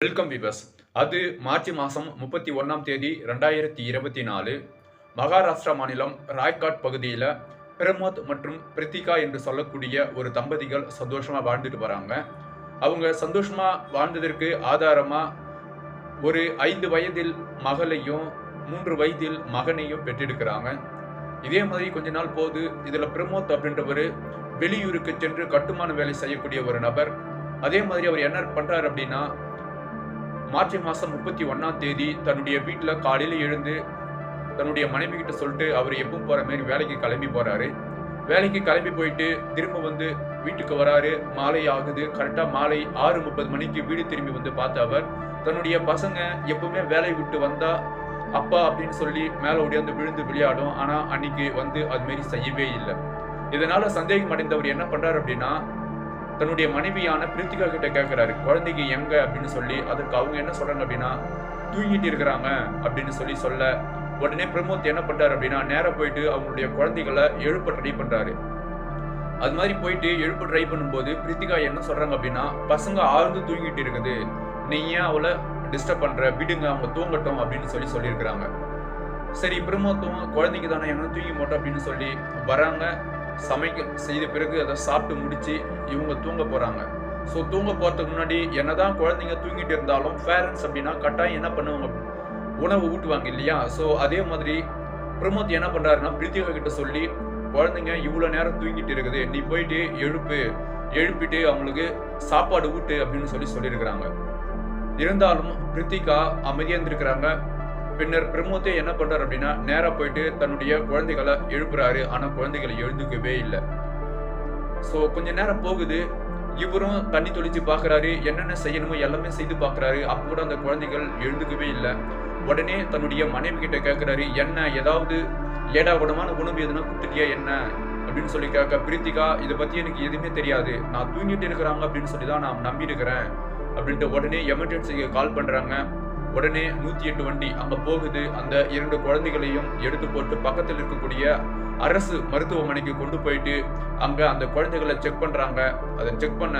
Welcome விவஸ் அது March மாதம் முப்பத்தி ஒன்றாம் தேதி ரெண்டாயிரத்தி இருபத்தி நாலு. மகாராஷ்டிரா மாநிலம் ராய்காட் பகுதியில் பிரமோத் மற்றும் பிரித்திகா என்று சொல்லக்கூடிய ஒரு தம்பதிகள் சந்தோஷமாக வாழ்ந்துட்டு வராங்க. அவங்க சந்தோஷமாக வாழ்ந்ததற்கு ஆதாரமாக ஒரு ஐந்து வயதில் மகளையும் மூன்று வயதில் மகனையும் பெற்றெடுக்கிறாங்க இதே மாதிரி கொஞ்ச நாள் போது இதில் பிரமோத் அப்படின்றவர் வெளியூருக்கு சென்று கட்டுமான வேலை செய்யக்கூடிய ஒரு நபர். அதே மாதிரி அவர் என்ன பண்ணுறாரு அப்படின்னா மார்ச் மாதம் முப்பத்தி ஒன்றாம் தேதி தன்னுடைய வீட்டில் காலையில் எழுந்து தன்னுடைய மனைவி கிட்ட சொல்லிட்டு அவர் எப்பவும் போகிற மாதிரி வேலைக்கு கிளம்பி போகிறாரு வேலைக்கு கிளம்பி போயிட்டு திரும்ப வந்து வீட்டுக்கு வராரு. மாலை ஆகுது. கரெக்டாக மாலை ஆறு முப்பது மணிக்கு வீடு திரும்பி வந்து பார்த்த அவர் தன்னுடைய பசங்க எப்பவுமே வேலையை விட்டு வந்தா அப்பா அப்படின்னு சொல்லி மேலே ஓடியாந்து விழுந்து விளையாடும். ஆனால் அன்னைக்கு வந்து அதுமாரி செய்யவே இல்லை. இதனால சந்தேகம் அடைந்தவர் என்ன பண்ணுறாரு அப்படின்னா தன்னுடைய மனைவியான பிரித்திகா கிட்ட கேட்கிறாரு குழந்தைக்கு எங்க அப்படின்னு சொல்லி அதுக்கு அவங்க என்ன சொல்றாங்க அப்படின்னா தூங்கிட்டு இருக்கிறாங்க அப்படின்னு சொல்லி சொல்ல உடனே பிரமோத் என்ன பண்றாரு அப்படின்னா நேராக போயிட்டு அவங்களுடைய குழந்தைகளை எழுப்ப ட்ரை பண்றாரு. அது மாதிரி போயிட்டு எழுப்ப ட்ரை பண்ணும்போது பிரித்திகா என்ன சொல்றாங்க அப்படின்னா பசங்க ஆழ்ந்து தூங்கிட்டு இருக்குது. நீ ஏன் அவளை டிஸ்டர்ப் பண்ற? விடுங்க அவங்க தூங்கட்டும் அப்படின்னு சொல்லி சொல்லியிருக்கிறாங்க. சரி பிரமோத்தும் குழந்தைக்கு தானே எங்கன்னா தூங்கி மாட்டோம் அப்படின்னு சொல்லி வராங்க. சமைக்க செய்த பிறகு அதை சாப்பிட்டு முடித்து இவங்க தூங்க போகிறாங்க ஸோ தூங்க போகிறதுக்கு முன்னாடி என்னதான் குழந்தைங்க தூங்கிட்டு இருந்தாலும் பேரண்ட்ஸ் அப்படின்னா கட்டாயம் என்ன பண்ணுவாங்க? உணவு ஊட்டுவாங்க இல்லையா? ஸோ அதே மாதிரி பிரமோத் என்ன பண்ணுறாருன்னா பிரித்திகா கிட்ட சொல்லி குழந்தைங்க இவ்வளோ நேரம் தூங்கிட்டு இருக்குது. நீ போயிட்டு எழுப்பு. எழுப்பிட்டு அவங்களுக்கு சாப்பாடு ஊட்டு அப்படின்னு சொல்லி சொல்லியிருக்கிறாங்க. இருந்தாலும் பிரித்திகா அமைதியாக இருந்திருக்கிறாங்க. பின்னர் பிரமோத்தே என்ன பண்றாரு அப்படின்னா நேரா போயிட்டு தன்னுடைய குழந்தைகளை எழுப்புறாரு. ஆனா குழந்தைகளை எழுந்துக்கவே இல்லை. ஸோ கொஞ்ச நேரம் போகுது. இவரும் தண்ணி தொளிச்சு பார்க்குறாரு என்னென்ன செய்யணுமோ எல்லாமே செய்து பார்க்குறாரு அப்போ கூட அந்த குழந்தைகள் எழுந்துக்கவே இல்லை. உடனே தன்னுடைய மனைவி கிட்ட கேட்கறாரு என்ன ஏதாவது ஏடா குடமான உணவு எதுனா கொடுத்துட்டியா என்ன? அப்படின்னு சொல்லி கேட்க பிரீத்திகா இதை பத்தி எனக்கு எதுவுமே தெரியாது. நான் தூங்கிட்டு இருக்கிறாங்க அப்படின்னு சொல்லி தான் நான் நம்பி இருக்கிறேன் அப்படின்ட்டு உடனே எமர்ஜென்சிக்கு கால் பண்றாங்க. உடனே நூத்தி எட்டு வண்டி அங்க போகுது. அந்த இரண்டு குழந்தைகளையும் எடுத்து போட்டு பக்கத்தில் இருக்கக்கூடிய அரசு மருத்துவமனைக்கு கொண்டு போயிட்டு அங்க அந்த குழந்தைகளை செக் பண்றாங்க. அதை செக் பண்ண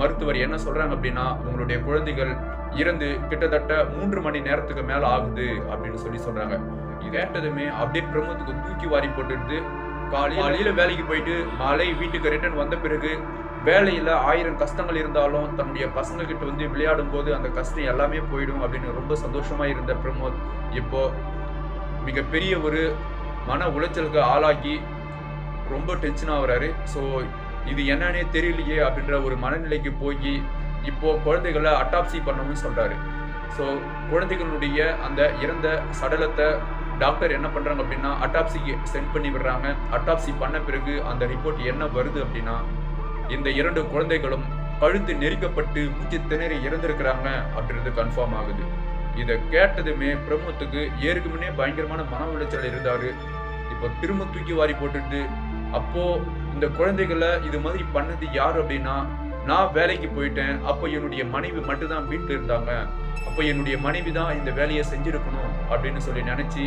மருத்துவர் என்ன சொல்றாங்க அப்படின்னா உங்களுடைய குழந்தைகள் இறந்து கிட்டத்தட்ட மூன்று மணி நேரத்துக்கு மேல ஆகுது அப்படின்னு சொல்லி சொல்றாங்க. இது கேட்டதுமே அப்படியே பிரமத்துக்கு தூக்கி வாரி போட்டுட்டு காலையில வேலைக்கு போயிட்டு மாலை வீட்டுக்கு ரிட்டர்ன் வந்த பிறகு வேலையில் ஆயிரம் கஷ்டங்கள் இருந்தாலும் தன்னுடைய பசங்கக்கிட்ட வந்து விளையாடும் போது அந்த கஷ்டம் எல்லாமே போயிடும் அப்படின்னு ரொம்ப சந்தோஷமாக இருந்த பிரமோத். இப்போ மிகப்பெரிய ஒரு மன உளைச்சலுக்கு ஆளாக்கி ரொம்ப டென்ஷன் ஆகுறாரு ஸோ இது என்னன்னே தெரியலையே அப்படின்ற ஒரு மனநிலைக்கு போய் இப்போ குழந்தைகளை அட்டாப்சி பண்ணணும்னு சொல்கிறாரு ஸோ குழந்தைகளுடைய அந்த இறந்த சடலத்தை டாக்டர் என்ன பண்ணுறாங்க அப்படின்னா அட்டாப்சிக்கு சென்ட் பண்ணி விடுறாங்க. அட்டாப்சி பண்ண பிறகு அந்த ரிப்போர்ட் என்ன வருது அப்படின்னா இந்த இரண்டு குழந்தைகளும் கழுத்து நெரிக்கப்பட்டு மூச்சு திணறி இறந்திருக்கிறாங்க அப்படின்றது கன்ஃபார்ம் ஆகுது. இதை கேட்டதுமே பிரம்மத்துக்கு ஏற்கனவே பயங்கரமான மன உளைச்சல் இருந்தாரு. இப்போ திரும்ப தூக்கி வாரி போட்டுட்டு அப்போ இந்த குழந்தைகளை இது மாதிரி பண்ணது யார் அப்படின்னா நான் வேலைக்கு போயிட்டேன் அப்போ என்னுடைய மனைவி மட்டும்தான் வீட்டில் இருந்தாங்க. அப்போ என்னுடைய மனைவி தான் இந்த வேலையை செஞ்சிருக்கணும் அப்படின்னு சொல்லி நினைச்சு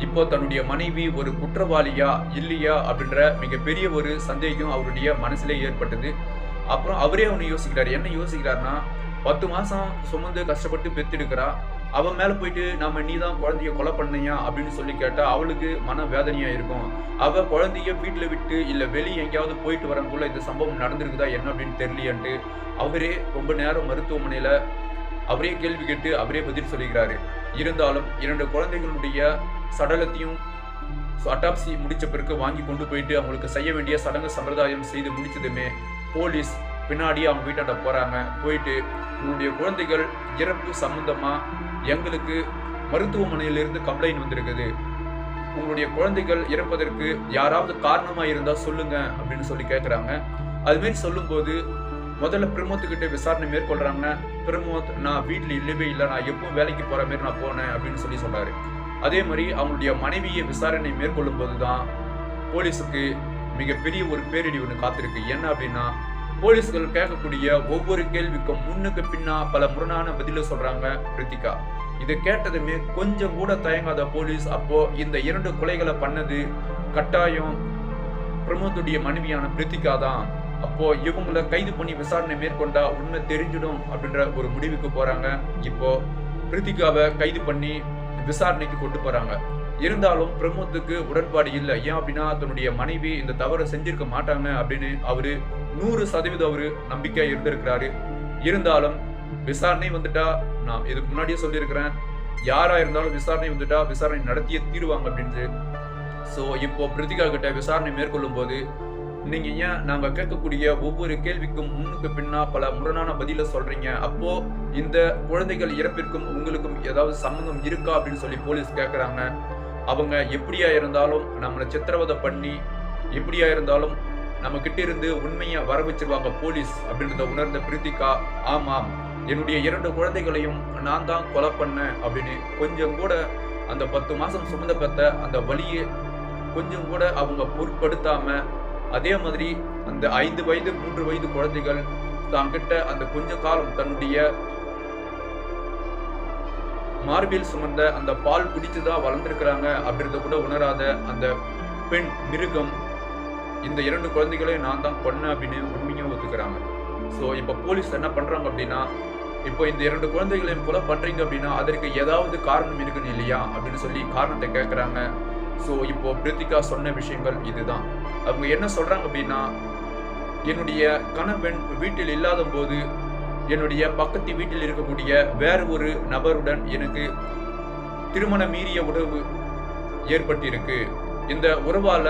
இப்போ தன்னுடைய மனைவி ஒரு குற்றவாளியா இல்லையா அப்படின்ற மிகப்பெரிய ஒரு சந்தேகம் அவருடைய மனசுல ஏற்பட்டது. அப்புறம் அவரே அவனை யோசிக்கிறார். என்ன யோசிக்கிறாருன்னா பத்து மாசம் சுமந்து கஷ்டப்பட்டு பெத்தெடுக்கிறா. அவன் மேல போயிட்டு நாம நீ தான் குழந்தைய கொலை பண்ணியா? அப்படின்னு சொல்லி கேட்டா அவளுக்கு மன வேதனையா இருக்கும். அவ குழந்தைய வீட்டுல விட்டு இல்ல வெளியே எங்கேயாவது போயிட்டு வரக்குள்ள இந்த சம்பவம் நடந்திருக்குதா என்ன அப்படின்னு தெரியலையான்ட்டு அவரே ரொம்ப நேரம் மருத்துவமனையில அவரே கேள்வி கேட்டு அவரே பதில் சொல்லுகிறாரு இருந்தாலும் இரண்டு குழந்தைகளுடைய சடலத்தையும் அட்டாப்சி முடிச்ச பிறகு வாங்கி கொண்டு போயிட்டு அவங்களுக்கு செய்ய வேண்டிய சடங்கு சம்பிரதாயம் செய்து முடிச்சதுமே போலீஸ் பின்னாடி அவங்க வீட்டாண்ட போறாங்க. போயிட்டு உங்களுடைய குழந்தைகள் இறப்பு சம்பந்தமா எங்களுக்கு மருத்துவமனையிலிருந்து கம்ப்ளைண்ட் வந்திருக்குது. உங்களுடைய குழந்தைகள் இறப்பதற்கு யாராவது காரணமாக இருந்தால் சொல்லுங்க அப்படின்னு சொல்லி கேட்குறாங்க அதுமாரி சொல்லும்போது முதல்ல பிரமோத்துக்கிட்ட விசாரணை மேற்கொள்றாங்க. பிரமோத் நான் வீட்டில் இல்லவே இல்லை. நான் எப்பவும் வேலைக்கு போற மாதிரி நான் போனேன். அப்படின்னு சொல்லி சொல்றாரு அதே மாதிரி அவங்களுடைய மனைவியை விசாரணை மேற்கொள்ளும் போதுதான் போலீஸுக்கு மிகப்பெரிய ஒரு பேரிடி ஒன்று காத்திருக்கு. என்ன அப்படின்னா போலீஸ்கள் கேட்கக்கூடிய ஒவ்வொரு கேள்விக்கும் முன்னுக்கு பின்னா பல முரணான பதில சொல்றாங்க பிரித்திகா இதை கேட்டதுமே கொஞ்சம் கூட தயங்காத போலீஸ் அப்போ இந்த இரண்டு கொலைகளை பண்ணது கட்டாயம் பிரமோத்துடைய மனைவியான பிரித்திகா தான். அப்போ இவங்கள கைது பண்ணி விசாரணை மேற்கொண்டா உண்மை தெரிஞ்சிடும் அப்படின்ற ஒரு முடிவுக்கு போறாங்க. இப்போ பிரித்திகாவை கைது பண்ணி விசாரணைக்கு கொண்டு போறாங்க. இருந்தாலும் பிரமோத்துக்கு உடன்பாடு இல்லை. ஏன் அப்படின்னா தன்னுடைய மனைவி இந்த தவறை செஞ்சிருக்க மாட்டாங்க அப்படின்னு அவரு நூறு சதவீதம் அவரு நம்பிக்கை இருந்திருக்கிறாரு. இருந்தாலும் விசாரணை வந்துட்டா நான் இதுக்கு முன்னாடியே சொல்லியிருக்கிறேன். யாரா இருந்தாலும் விசாரணை வந்துட்டா விசாரணை நடத்தியே தீருவாங்க அப்படின்ட்டு ஸோ இப்போ பிரித்திகா கிட்ட விசாரணை மேற்கொள்ளும் போது நீங்க ஏன் நாங்க கேட்கக்கூடிய ஒவ்வொரு கேள்விக்கும் முன்னுக்கு பின்னா பல முரணான பதில சொல்றீங்க. அப்போ இந்த குழந்தைகள் இறப்பிற்கும் உங்களுக்கும் ஏதாவது சம்மந்தம் இருக்கா அப்படின்னு சொல்லி போலீஸ் கேட்கறாங்க அவங்க எப்படியா இருந்தாலும் நம்மளை சித்திரவதை பண்ணி எப்படியா இருந்தாலும் நம்ம கிட்ட இருந்து உண்மையை வர வச்சிருவாங்க போலீஸ் அப்படின்றத உணர்ந்த பிரித்திகா ஆமாம் என்னுடைய இரண்டு குழந்தைகளையும் நான் தான் கொலை பண்ணேன் அப்படின்னு கொஞ்சம் கூட அந்த பத்து மாசம் சுமந்த அந்த வழியை கொஞ்சம் கூட அவங்க பொருட்படுத்தாம அதே மாதிரி அந்த ஐந்து வயது மூன்று வயது குழந்தைகள் தாங்கிட்ட அந்த கொஞ்ச காலம் தன்னுடைய மார்பில் சுமந்த அந்த பால் குடிச்சுதான் வளர்ந்துருக்கிறாங்க அப்படின்றத கூட உணராத அந்த பெண் மிருகம் இந்த இரண்டு குழந்தைகளையும் நான் தான் பண்ணேன் அப்படின்னு உண்மையும் ஒத்துக்கிறாங்க. ஸோ இப்போ போலீஸ் என்ன பண்ணுறாங்க அப்படின்னா இப்போ இந்த இரண்டு குழந்தைகளையும் கொலை பண்ணுறீங்க அப்படின்னா அதற்கு ஏதாவது காரணம் இருக்குன்னு இல்லையா அப்படின்னு சொல்லி காரணத்தை கேட்குறாங்க ஸோ இப்போ பிரித்திகா சொன்ன விஷயங்கள் இதுதான். அவங்க என்ன சொல்றாங்க அப்படின்னா என்னுடைய கணவன் வீட்டில் இல்லாத போது என்னுடைய பக்கத்து வீட்டில் இருக்கக்கூடிய வேற ஒரு நபருடன் எனக்கு திருமண மீறிய உறவு ஏற்பட்டிருக்கு. இந்த உறவால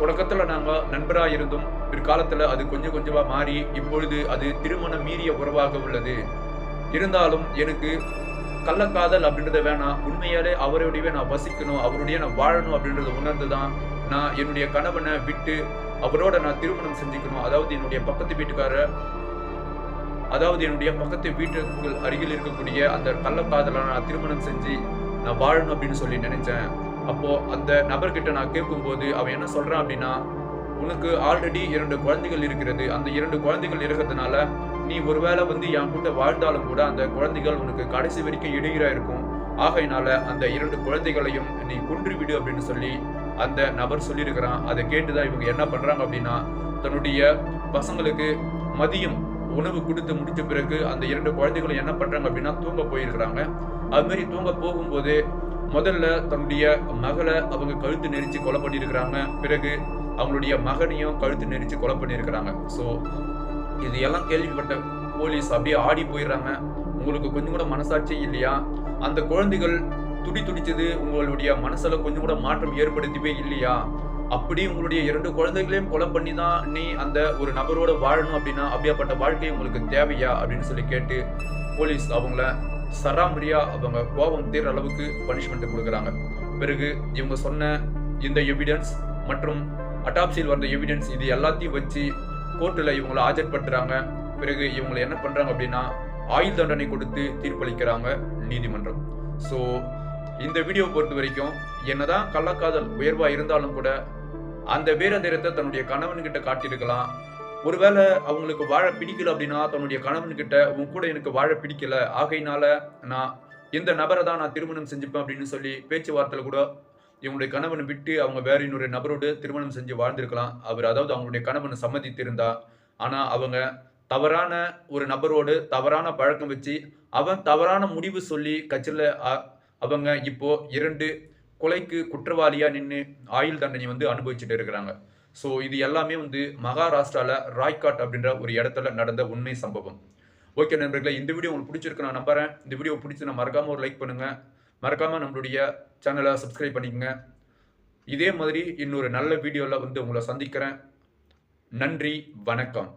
தொடக்கத்தில் நாங்கள் நண்பராக இருந்தும். பிற்காலத்தில் அது கொஞ்சம் கொஞ்சமாக மாறி இப்பொழுது அது திருமண மீறிய உறவாக உள்ளது. இருந்தாலும் எனக்கு கள்ளக்காதல் அப்படின்றத வேணாம். உண்மையாலே அவருடைய நான் வசிக்கணும் அவருடைய நான் வாழணும் அப்படின்றத உணர்ந்து தான் நான் என்னுடைய கணவனை விட்டு அவரோட நான் திருமணம் செஞ்சுக்கணும். அதாவது என்னுடைய பக்கத்து வீட்டுக்காரர் அதாவது என்னுடைய பக்கத்து வீட்டுக்கு அருகில் இருக்கக்கூடிய அந்த கள்ளக்காதலை நான் திருமணம் செஞ்சு நான் வாழணும் அப்படின்னு சொல்லி நினைச்சேன். அப்போ அந்த நபர்கிட்ட நான் கேட்கும்போது அவன் என்ன சொல்றான் அப்படின்னா உனக்கு ஆல்ரெடி இரண்டு குழந்தைகள் இருக்கிறது. அந்த இரண்டு குழந்தைகள் இருக்கிறதுனால நீ ஒருவேளை வந்து என் கூட வாழ்ந்தாலும் கூட அந்த குழந்தைகள் உனக்கு கடைசி வரைக்கும் இடையூறா இருக்கும். ஆகையினால அந்த இரண்டு குழந்தைகளையும் நீ கொன்று விடு அப்படின்னு சொல்லி அந்த நபர் சொல்லியிருக்கிறான். அதை கேட்டுதான் இவங்க என்ன பண்றாங்க அப்படின்னா தன்னுடைய பசங்களுக்கு மதியம் உணவு கொடுத்து முடிச்ச பிறகு அந்த இரண்டு குழந்தைகளும் என்ன பண்றாங்க அப்படின்னா தூங்க போயிருக்கிறாங்க. அது மாதிரி தூங்க போகும்போது முதல்ல தன்னுடைய மகளை அவங்க கழுத்து நெரிச்சு கொலை பண்ணியிருக்கிறாங்க. பிறகு அவங்களுடைய மகனையும் கழுத்து நெரிச்சு கொலை பண்ணியிருக்கிறாங்க. ஸோ இது எல்லாம் கேள்விப்பட்ட போலீஸ் அப்படியே ஆடி போயிடுறாங்க. உங்களுக்கு கொஞ்சம் கூட மனசாட்சி இல்லையா? அந்த குழந்தைகள் துடி துடிச்சது உங்களுடைய மனசுல கொஞ்சம் கூட மாற்றம் ஏற்படுத்தவே இல்லையா? அப்படி உங்களுடைய இரண்டு குழந்தைகளையும் கொலை பண்ணி தான் நீ அந்த ஒரு நபரோட வாழணும் அப்படின்னா அப்படியாப்பட்ட வாழ்க்கை உங்களுக்கு தேவையா? அப்படின்னு சொல்லி கேட்டு போலீஸ் அவங்கள சராமரியா அவங்க கோபம் தீர்ற அளவுக்கு பனிஷ்மெண்ட் கொடுக்குறாங்க. பிறகு இவங்க சொன்ன இந்த எவிடன்ஸ் மற்றும் அட்டாப்சியில் வந்த எவிடன்ஸ் இது எல்லாத்தையும் வச்சு கோர்ட்டில் இவங்களை ஆஜர்படுத்துறாங்க பிறகு இவங்களை என்ன பண்ணுறாங்க அப்படின்னா ஆயுள் தண்டனை கொடுத்து தீர்ப்பளிக்கிறாங்க நீதிமன்றம். ஸோ இந்த வீடியோ பொறுத்த வரைக்கும் என்னதான் கள்ளக்காதல் உயர்வா இருந்தாலும் கூட அந்த வீரதீரத்தை தன்னுடைய கணவன்கிட்ட காட்டியிருக்கலாம். ஒருவேளை அவங்களுக்கு வாழ பிடிக்கல அப்படின்னா தன்னுடைய கணவன்கிட்ட உன் கூட எனக்கு வாழ பிடிக்கல. ஆகையினால நான் இந்த நபரை தான் நான் திருமணம் செஞ்சுப்பேன் அப்படின்னு சொல்லி பேச்சுவார்த்தையில் கூட இவங்களுடைய கணவனை விட்டு அவங்க வேற இன்னொரு நபரோடு திருமணம் செஞ்சு வாழ்ந்திருக்கலாம். அவர் அதாவது அவங்களுடைய கணவனை சம்மதித்திருந்தா. ஆனால் அவங்க தவறான ஒரு நபரோடு தவறான பழக்கம் வச்சு அவன் தவறான முடிவு சொல்லி கட்சியில் அவங்க இப்போ இரண்டு கொலைக்கு குற்றவாளியாக நின்று ஆயுள் தண்டனை வந்து அனுபவிச்சுட்டு இருக்கிறாங்க. ஸோ இது எல்லாமே வந்து மகாராஷ்டிராவில் ராய்காட் அப்படின்ற ஒரு இடத்துல நடந்த உண்மை சம்பவம். ஓகே நண்பர்களே இந்த வீடியோ உங்களுக்கு பிடிச்சிருக்கு நான் நம்புறேன். இந்த வீடியோ பிடிச்சி நான் மறக்காமல் ஒரு லைக் பண்ணுங்கள் மறக்காமல் நம்மளுடைய சேனலை சப்ஸ்கிரைப் பண்ணிக்கங்க. இதே மாதிரி இன்னொரு நல்ல வீடியோவில் வந்து உங்களை சந்திக்கிறேன். நன்றி வணக்கம்.